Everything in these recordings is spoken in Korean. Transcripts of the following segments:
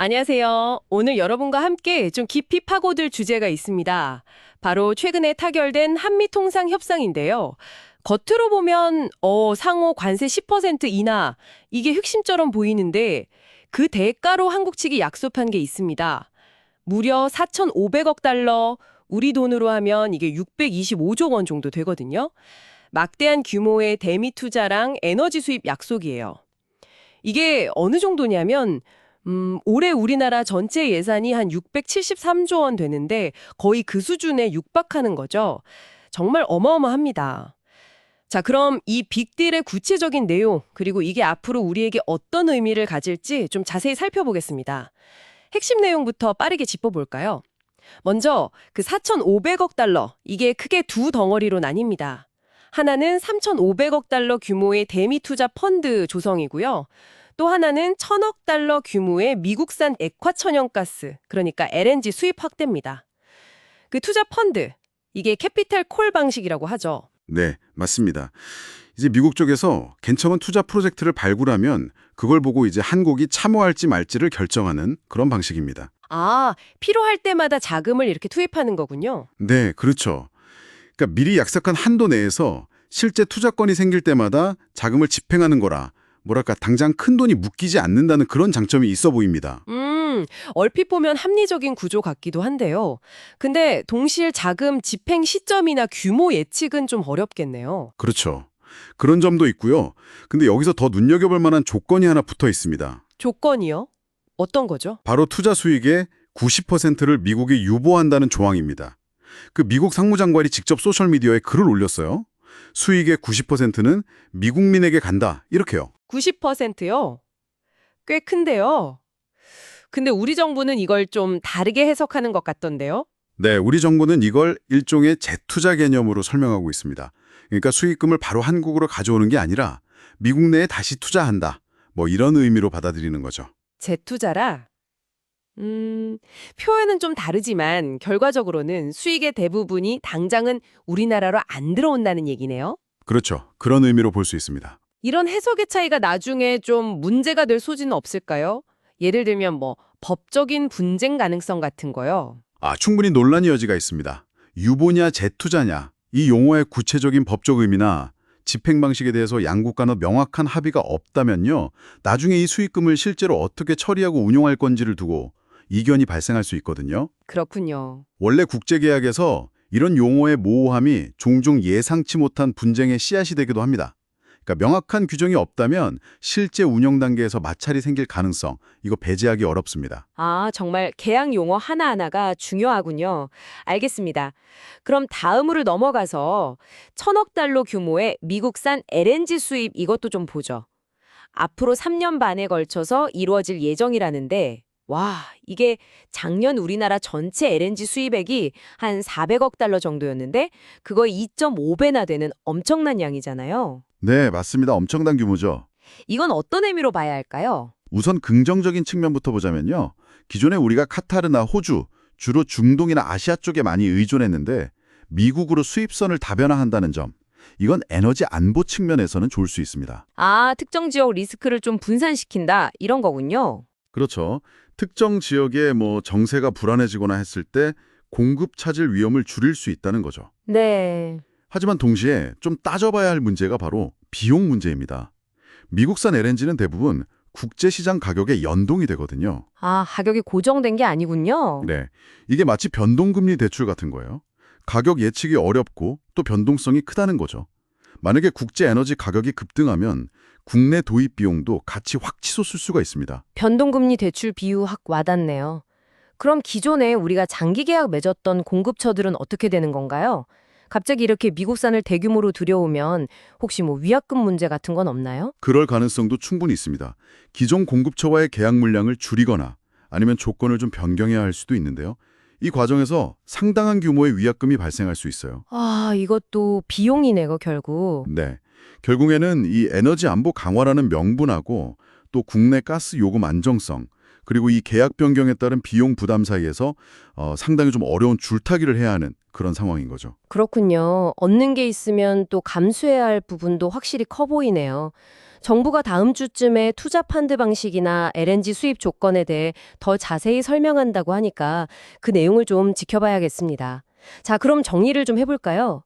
안녕하세요. 오늘 여러분과 함께 좀 깊이 파고들 주제가 있습니다. 바로 최근에 타결된 한미 통상 협상인데요. 겉으로 보면 어, 상호 관세 10% 인하 이게 핵심처럼 보이는데 그 대가로 한국 측이 약속한 게 있습니다. 무려 4,500억 달러, 우리 돈으로 하면 이게 625조 원 정도 되거든요. 막대한 규모의 대미 투자랑 에너지 수입 약속이에요. 이게 어느 정도냐면 음, 올해 우리나라 전체 예산이 한 673조 원 되는데 거의 그 수준에 육박하는 거죠. 정말 어마어마합니다. 자, 그럼 이 빅딜의 구체적인 내용, 그리고 이게 앞으로 우리에게 어떤 의미를 가질지 좀 자세히 살펴보겠습니다. 핵심 내용부터 빠르게 짚어볼까요? 먼저 그 4,500억 달러, 이게 크게 두 덩어리로 나뉩니다. 하나는 3,500억 달러 규모의 대미 투자 펀드 조성이고요. 또 하나는 천억 달러 규모의 미국산 액화천연가스, 그러니까 LNG 수입 확대입니다. 그 투자 펀드, 이게 캐피탈 콜 방식이라고 하죠. 네, 맞습니다. 이제 미국 쪽에서 괜찮은 투자 프로젝트를 발굴하면 그걸 보고 이제 한국이 참여할지 말지를 결정하는 그런 방식입니다. 아, 필요할 때마다 자금을 이렇게 투입하는 거군요. 네, 그렇죠. 그러니까 미리 약속한 한도 내에서 실제 투자권이 생길 때마다 자금을 집행하는 거라 뭐랄까 당장 큰 돈이 묶이지 않는다는 그런 장점이 있어 보입니다. 음, 얼핏 보면 합리적인 구조 같기도 한데요. 근데 동시에 자금 집행 시점이나 규모 예측은 좀 어렵겠네요. 그렇죠. 그런 점도 있고요. 근데 여기서 더 눈여겨볼 만한 조건이 하나 붙어 있습니다. 조건이요? 어떤 거죠? 바로 투자 수익의 90%를 미국이 유보한다는 조항입니다. 그 미국 상무장관이 직접 소셜미디어에 글을 올렸어요. 수익의 90%는 미국민에게 간다. 이렇게요. 90%요? 꽤 큰데요. 근데 우리 정부는 이걸 좀 다르게 해석하는 것 같던데요. 네, 우리 정부는 이걸 일종의 재투자 개념으로 설명하고 있습니다. 그러니까 수익금을 바로 한국으로 가져오는 게 아니라 미국 내에 다시 투자한다. 뭐 이런 의미로 받아들이는 거죠. 재투자라? 음, 표현은 좀 다르지만 결과적으로는 수익의 대부분이 당장은 우리나라로 안 들어온다는 얘기네요. 그렇죠. 그런 의미로 볼 수 있습니다. 이런 해석의 차이가 나중에 좀 문제가 될 소지는 없을까요? 예를 들면 뭐 법적인 분쟁 가능성 같은 거요. 아, 충분히 논란의 여지가 있습니다. 유보냐 재투자냐 이 용어의 구체적인 법적 의미나 집행 방식에 대해서 양국 간의 명확한 합의가 없다면요. 나중에 이 수익금을 실제로 어떻게 처리하고 운용할 건지를 두고 이견이 발생할 수 있거든요. 그렇군요. 원래 국제계약에서 이런 용어의 모호함이 종종 예상치 못한 분쟁의 씨앗이 되기도 합니다. 그러니까 명확한 규정이 없다면 실제 운영 단계에서 마찰이 생길 가능성, 이거 배제하기 어렵습니다. 아, 정말 계약 용어 하나하나가 중요하군요. 알겠습니다. 그럼 다음으로 넘어가서 천억 달러 규모의 미국산 LNG 수입 이것도 좀 보죠. 앞으로 3년 반에 걸쳐서 이루어질 예정이라는데 와, 이게 작년 우리나라 전체 LNG 수입액이 한 400억 달러 정도였는데 그거의 2.5배나 되는 엄청난 양이잖아요. 네, 맞습니다. 엄청난 규모죠. 이건 어떤 의미로 봐야 할까요? 우선 긍정적인 측면부터 보자면요. 기존에 우리가 카타르나 호주, 주로 중동이나 아시아 쪽에 많이 의존했는데 미국으로 수입선을 다변화한다는 점. 이건 에너지 안보 측면에서는 좋을 수 있습니다. 아, 특정 지역 리스크를 좀 분산시킨다 이런 거군요. 그렇죠. 특정 지역에 뭐 정세가 불안해지거나 했을 때 공급 차질 위험을 줄일 수 있다는 거죠. 네. 하지만 동시에 좀 따져봐야 할 문제가 바로 비용 문제입니다. 미국산 LNG는 대부분 국제시장 가격에 연동이 되거든요. 아, 가격이 고정된 게 아니군요. 네, 이게 마치 변동금리 대출 같은 거예요. 가격 예측이 어렵고 또 변동성이 크다는 거죠. 만약에 국제 에너지 가격이 급등하면 국내 도입 비용도 같이 확 치솟을 수가 있습니다. 변동금리 대출 비유 확 와닿네요. 그럼 기존에 우리가 장기 계약 맺었던 공급처들은 어떻게 되는 건가요? 갑자기 이렇게 미국산을 대규모로 들여오면 혹시 뭐 위약금 문제 같은 건 없나요? 그럴 가능성도 충분히 있습니다. 기존 공급처와의 계약 물량을 줄이거나 아니면 조건을 좀 변경해야 할 수도 있는데요. 이 과정에서 상당한 규모의 위약금이 발생할 수 있어요. 아, 이것도 비용이네요, 결국. 네. 결국에는 이 에너지 안보 강화라는 명분하고 또 국내 가스 요금 안정성 그리고 이 계약 변경에 따른 비용 부담 사이에서 어, 상당히 좀 어려운 줄타기를 해야 하는 그런 상황인 거죠. 그렇군요. 얻는 게 있으면 또 감수해야 할 부분도 확실히 커 보이네요. 정부가 다음 주쯤에 투자 펀드 방식이나 LNG 수입 조건에 대해 더 자세히 설명한다고 하니까 그 내용을 좀 지켜봐야겠습니다. 자, 그럼 정리를 좀 해볼까요?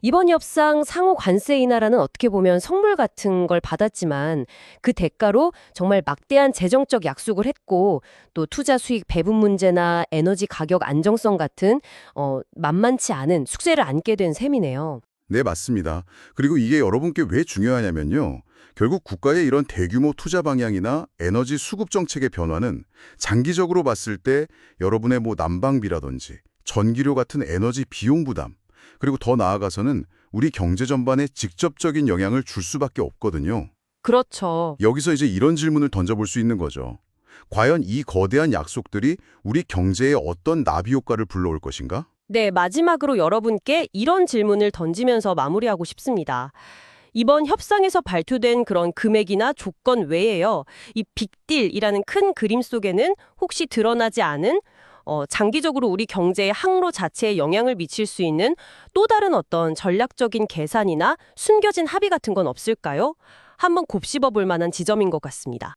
이번 협상 상호 관세 인하라는 어떻게 보면 선물 같은 걸 받았지만 그 대가로 정말 막대한 재정적 약속을 했고 또 투자 수익 배분 문제나 에너지 가격 안정성 같은 어, 만만치 않은 숙제를 안게 된 셈이네요. 네, 맞습니다. 그리고 이게 여러분께 왜 중요하냐면요. 결국 국가의 이런 대규모 투자 방향이나 에너지 수급 정책의 변화는 장기적으로 봤을 때 여러분의 뭐 난방비라든지 전기료 같은 에너지 비용 부담, 그리고 더 나아가서는 우리 경제 전반에 직접적인 영향을 줄 수밖에 없거든요. 그렇죠. 여기서 이제 이런 질문을 던져볼 수 있는 거죠. 과연 이 거대한 약속들이 우리 경제에 어떤 나비 효과를 불러올 것인가? 네, 마지막으로 여러분께 이런 질문을 던지면서 마무리하고 싶습니다. 이번 협상에서 발표된 그런 금액이나 조건 외에요. 이 빅딜이라는 큰 그림 속에는 혹시 드러나지 않은 어, 장기적으로 우리 경제의 항로 자체에 영향을 미칠 수 있는 또 다른 어떤 전략적인 계산이나 숨겨진 합의 같은 건 없을까요? 한번 곱씹어 볼 만한 지점인 것 같습니다.